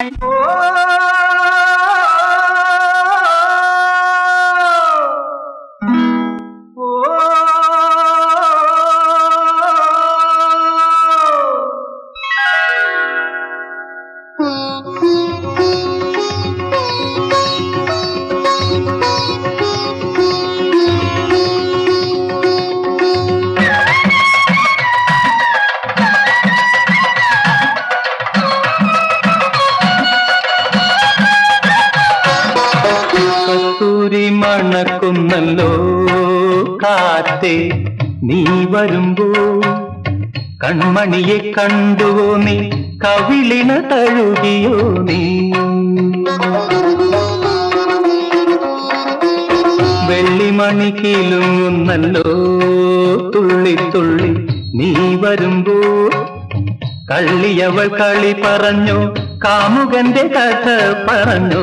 കസ്തൂരി കാറ്റേ നീ വരുമ്പോ കൺമണിയെ കണ്ടുവോ നീ? കവിളിന തഴുകിയോ നീ? വെള്ളിമണി കീലുങ്ങുന്നല്ലോ തുള്ളി തുള്ളി നീ വരുമ്പോ കള്ളിയവൾ കളി പറഞ്ഞു കാമുകന്റെ കഥ പറഞ്ഞു?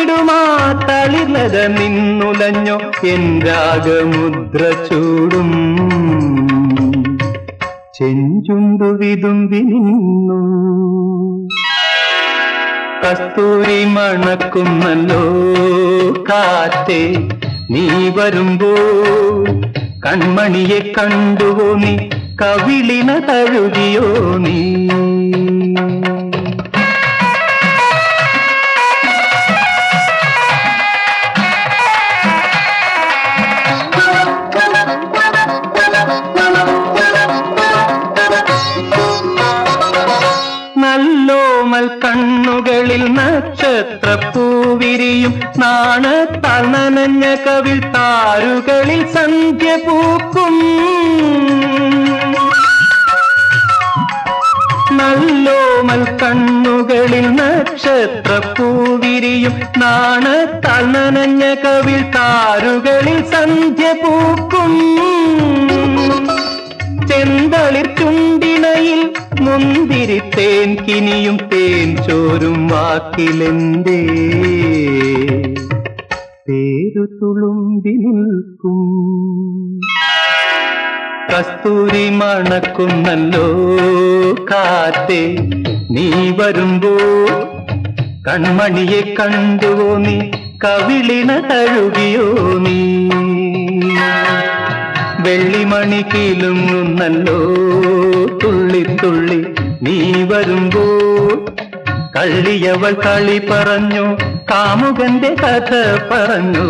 ചാഞ്ഞിടുമാ തളിർലത നിന്നുലഞ്ഞോ എൻ രാഗമുദ്ര ചൂടും. ചെഞ്ചുണ്ടു വിതുമ്പി നിന്നു. കസ്തൂരി മണക്കുന്നല്ലോ കാറ്റേ നീ വരുമ്പോ കൺമണിയെ കണ്ടുവോ നീ? കവിളിന തഴുകിയോ നീ? നല്ലോമൽ കണ്ണുകളിൽ നക്ഷത്രപ്പൂവിരിയും നാണത്താൽ നനഞ്ഞ കവിൾ താരുകളിൽ സന്ധ്യ പൂക്കും. നല്ലോമൽ കണ്ണുകളിൽ നക്ഷത്രപ്പൂവിരിയും നാണത്താൽ നനഞ്ഞ കവിൾ താരുകളിൽ സന്ധ്യ പൂക്കും. മുന്തിരി തേൻ കിനിയും തേൻ ചോരും വാക്കിലെന്തേ? പേരു തുളുമ്പി നിൽക്കും. കസ്തൂരി മണക്കുന്നല്ലോ കാത്തേ നീ വരുമ്പോ കൺമണിയെ കണ്ടുവോ നീ? കവിളിന തഴുകിയോ നീ? വെള്ളിമണി കീലുങ്ങുന്നല്ലോ തുള്ളി തുള്ളി നീ വരുമ്പോ കള്ളിയവൾ കളി പറഞ്ഞു കാമുകന്റെ കഥ പറഞ്ഞു.